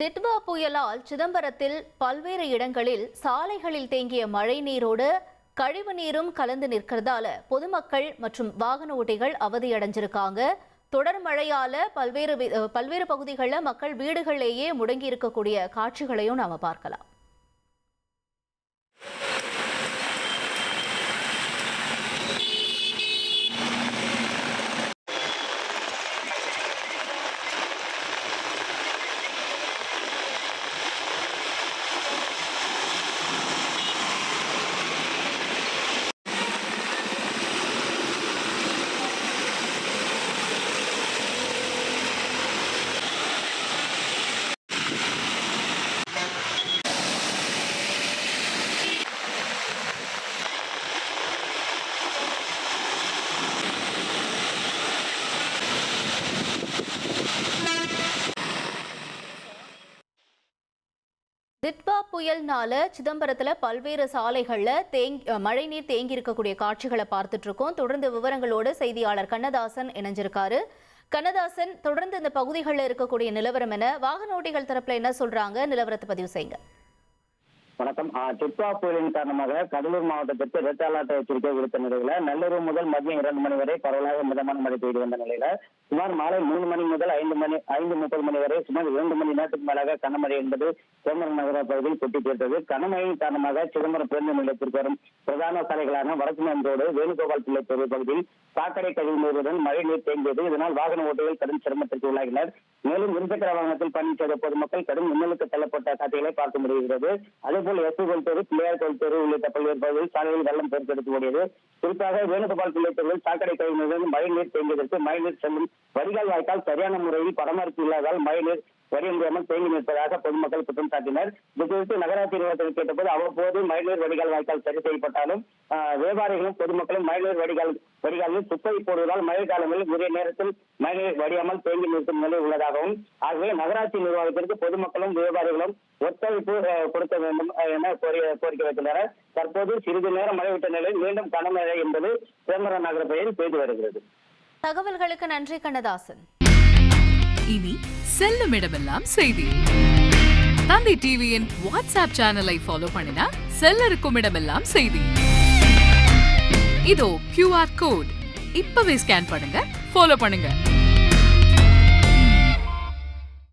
திட்வா புயலால் சிதம்பரத்தில் பல்வேறு இடங்களில் சாலைகளில் தேங்கிய மழை நீரோடு கழிவு நீரும் கலந்து நிற்கிறதால பொதுமக்கள் மற்றும் வாகன ஓட்டிகள் அவதியடைஞ்சிருக்காங்க. தொடர் மழையால பல்வேறு பல்வேறு பகுதிகளில் மக்கள் வீடுகளிலேயே முடங்கி இருக்கக்கூடிய காட்சிகளையும் நாம பார்க்கலாம். திட்வா புயல்னால சிதம்பரத்துல பல்வேறு சாலைகள்ல தேங்கி மழைநீர் தேங்கி இருக்கக்கூடிய காட்சிகளை பார்த்துட்டு இருக்கோம். தொடர்ந்து விவரங்களோடு செய்தியாளர் கண்ணதாசன் இணைஞ்சிருக்காரு. கண்ணதாசன் தொடர்ந்து இந்த பகுதிகளில் இருக்கக்கூடிய நிலவரம் என வாகன ஓட்டிகள் தரப்புல என்ன சொல்றாங்க? நிலவரத்தை பதிவு செய்யுங்க. வணக்கம். ஆஹ் டிட்வா புயலின் காரணமாக கடலூர் மாவட்டத்திற்கு ரெட் அலர்ட் எச்சரிக்கை விடுத்த நிலையில நள்ளிரவு முதல் மதியம் இரண்டு மணி வரை பரவலாக மிதமான மழை பெய்து வந்த நிலையில சுமார் மாலை மூணு மணி முதல் ஐந்து மணி ஐந்து முப்பது மணி வரை சுமார் இரண்டு மணி நேரத்துக்கு மேலாக கனமழை என்பது சிதம்பரம் நகர பகுதியில் கொட்டி தீர்த்தது கனமழையின் காரணமாக சிதம்பரம் பேருந்து நிலையத்திற்கு வரும் பிரதான சாலைகளான வடக்கு மேன் வேணுகோபால் பிள்ளை தெரு பகுதியில் சாக்கடை கழிவு நீருடன் மழை நீர் தேங்கியது. இதனால் வாகன ஓட்டிகள் கடும் சிரமத்திற்கு உள்ளாகினர். மேலும் இருசக்கர வாகனத்தில் பயணம் செய்த பொதுமக்கள் கடும் மின்னலுக்கு தள்ளப்பட்ட காட்சிகளை பார்க்க முடிகிறது. அதேபோல் எஸ் கோல் தெரு பிள்ளையார் கோயில் தெரு உள்ளிட்ட பல்வேறு பகுதிகளில் சாலையில் வெள்ளம் பெருக்கெடுத்து ஓடியது. குறிப்பாக வேணுகோபால் பிள்ளை தெருவில் சாக்கடை கழிவு மழைநீர் தேங்கியதற்கு மழைநீர் செல்லும் வடிகால் வாய்க்கால் சரியான முறையில் பராமரிப்பு இல்லாதால் மழைநீர் வடிய முடியாமல் தேங்கி நிற்பதாக பொதுமக்கள் குற்றம் சாட்டினர். இது குறித்து நகராட்சி நிர்வாகத்தில் கேட்டபோது அவ்வப்போது மழைநீர் வடிகால் வாய்க்கால் சரி செய்யப்பட்டாலும் வியாபாரிகளும் பொதுமக்களும் மழைநீர் வடிகால் வடிகாலில் குப்பை போடுவதால் மழை காலங்களில் உரிய நேரத்தில் மழைநீர் வடியாமல் தேங்கி நிற்கும் நிலை உள்ளதாகவும் ஆகவே நகராட்சி நிர்வாகத்திற்கு பொதுமக்களும் வியாபாரிகளும் ஒத்துழைப்பு கொடுக்க வேண்டும். என கோரி கோரிக்கை வைத்துள்ளனர். தற்போது சிறிது நேரம் மழை விட்ட நிலையில் மீண்டும் கனமழை என்பது சிதம்பரம் நகர பகுதியில் பெய்து வருகிறது. தகவல்களுக்கு நன்றி கண்ணதாசன். இனி செல்லும் இடமெல்லாம் செய்தி. தந்தை டிவியின் வாட்ஸ்அப் சேனலை ஃபாலோ பண்ணினா செல்ல இருக்கும் இடமெல்லாம் செய்தி. இதோ கியூஆர் கோட் இப்பவே ஸ்கேன் பண்ணுங்க ஃபாலோ பண்ணுங்க.